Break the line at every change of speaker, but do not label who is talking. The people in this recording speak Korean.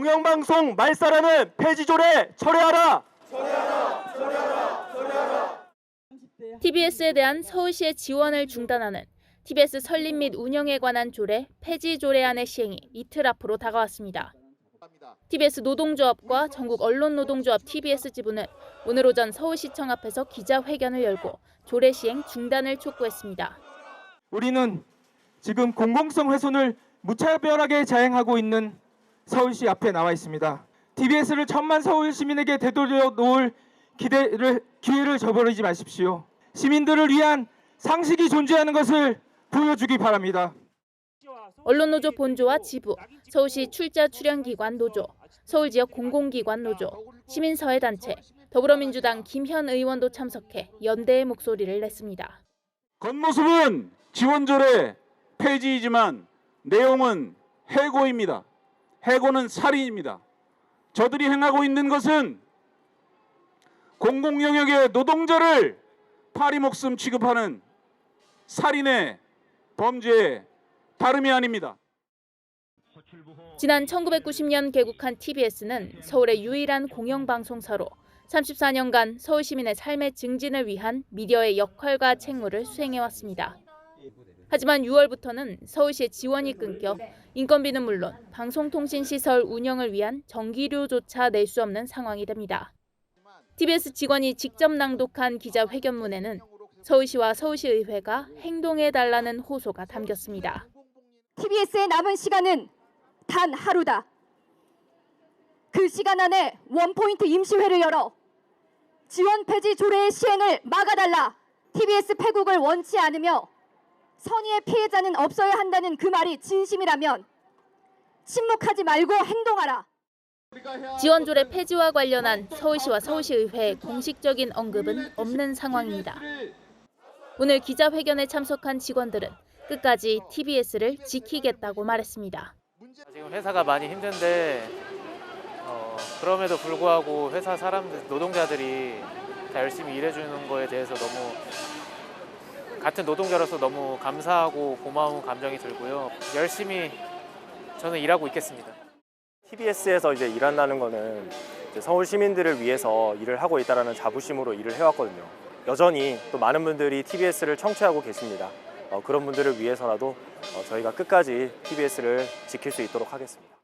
공영방송 말살하는 폐지조례 철회하라.
TBS에 대한 서울시의 지원을 중단하는 TBS 설립 및 운영에 관한 조례 폐지 조례안의 시행이 이틀 앞으로 다가왔습니다. TBS 노동조합과 전국 언론노동조합 TBS 지부는 오늘 오전 서울시청 앞에서 기자회견을 열고 조례 시행 중단을 촉구했습니다.
우리는 지금 공공성 훼손을 무차별하게 자행하고 있는 서울시 앞에 나와 있습니다. TBS를 천만 서울 시민에게 되돌려 놓을 기대를 기회를 저버리지 마십시오. 시민들을 위한 상식이 존재하는 것을 보여주기 바랍니다.
언론노조 본조와 지부, 서울시 출자 출연기관 노조, 서울 지역 공공기관 노조, 시민사회단체, 더불어민주당 김현 의원도 참석해 연대의 목소리를 냈습니다.
겉모습은 지원조례 폐지이지만 내용은 해고입니다. 해고는 살인입니다. 저들이 행하고 있는 것은 공공 영역의 노동자를 파리 목숨 취급하는 살인의 범죄에 다름이 아닙니다.
지난 1990년 개국한 TBS는 서울의 유일한 공영방송사로 34년간 서울 시민의 삶의 증진을 위한 미디어의 역할과 책무를 수행해왔습니다. 하지만 6월부터는 서울시의 지원이 끊겨 인건비는 물론 방송통신시설 운영을 위한 전기료조차 낼 수 없는 상황이 됩니다. TBS 직원이 직접 낭독한 기자회견문에는 서울시와 서울시의회가 행동해달라는 호소가 담겼습니다.
TBS의 남은 시간은 단 하루다. 그 시간 안에 원포인트 임시회를 열어 지원 폐지 조례의 시행을 막아달라. TBS 폐국을 원치 않으며 선의의 피해자는 없어야 한다는 그 말이 진심이라면 침묵하지 말고 행동하라.
지원조례 폐지와 관련한 서울시와 서울시의회의 공식적인 언급은 없는 상황입니다. 오늘 기자회견에 참석한 직원들은 끝까지 TBS를 지키겠다고 말했습니다.
지금 회사가 많이 힘든데 어, 그럼에도 불구하고 회사 사람들 노동자들이 다 열심히 일해주는 거에 대해서 너무 같은 노동자로서 너무 감사하고 고마운 감정이 들고요. 열심히 저는 일하고 있겠습니다.
TBS에서 이제 일한다는 거는 이제 서울 시민들을 위해서 일을 하고 있다라는 자부심으로 일을 해왔거든요. 여전히 또 많은 분들이 TBS를 청취하고 계십니다. 어, 그런 분들을 위해서라도 어, 저희가 끝까지 TBS를 지킬 수 있도록 하겠습니다.